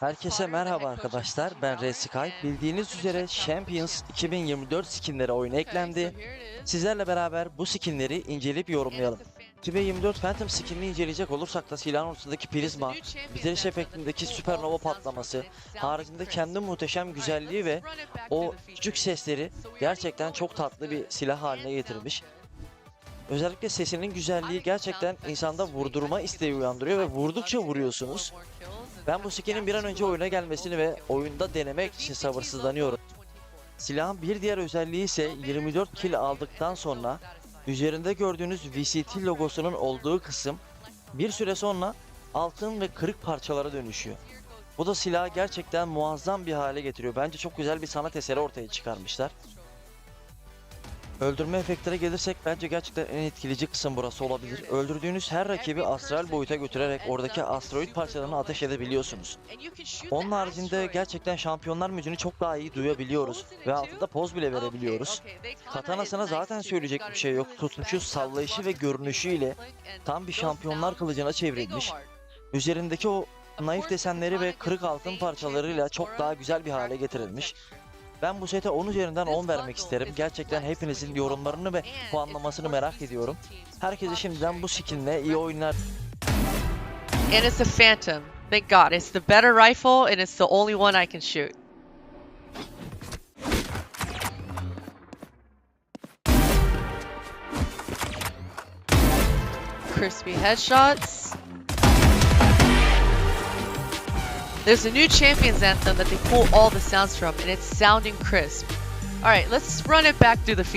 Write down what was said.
Herkese merhaba arkadaşlar. Ben Red Sky. Bildiğiniz üzere Champions 2024 skinleri oyuna eklendi. Sizlerle beraber bu skinleri inceleyip yorumlayalım. 2024 Phantom skinini inceleyecek olursak da silahın ortasındaki prizma, bitiriş efektindeki süpernova patlaması, haricinde kendi muhteşem güzelliği ve o küçük sesleri gerçekten çok tatlı bir silah haline getirmiş. Özellikle sesinin güzelliği gerçekten insanda vurdurma isteği uyandırıyor ve vurdukça vuruyorsunuz. Ben bu skinin bir an önce oyuna gelmesini ve oyunda denemek için sabırsızlanıyorum. Silahın bir diğer özelliği ise 24 kill aldıktan sonra üzerinde gördüğünüz VCT logosunun olduğu kısım bir süre sonra altın ve kırık parçalara dönüşüyor. Bu da silahı gerçekten muazzam bir hale getiriyor. Bence çok güzel bir sanat eseri ortaya çıkarmışlar. Öldürme efektlere gelirsek bence gerçekten en etkileyici kısım burası olabilir. Öldürdüğünüz her rakibi astral boyuta götürerek oradaki asteroid parçalarını ateş edebiliyorsunuz. Onun haricinde gerçekten şampiyonlar müziğini çok daha iyi duyabiliyoruz ve altında poz bile verebiliyoruz. Katanasına zaten söyleyecek bir şey yok. Tutuşu, sallayışı ve görünüşüyle tam bir şampiyonlar kılıcına çevrilmiş. Üzerindeki o naif desenleri ve kırık altın parçalarıyla çok daha güzel bir hale getirilmiş. Ben bu sete 10 üzerinden 10 vermek isterim. Gerçekten hepinizin yorumlarını ve puanlamasını merak ediyorum. Herkese şimdiden bu skinle iyi oyunlar And it's a Phantom. Thank God. It's the better rifle, and it's the only one I can shoot. Crispy headshots. There's a new Champions Anthem that they pull all the sounds from, and it's sounding crisp. Alright, let's run it back through the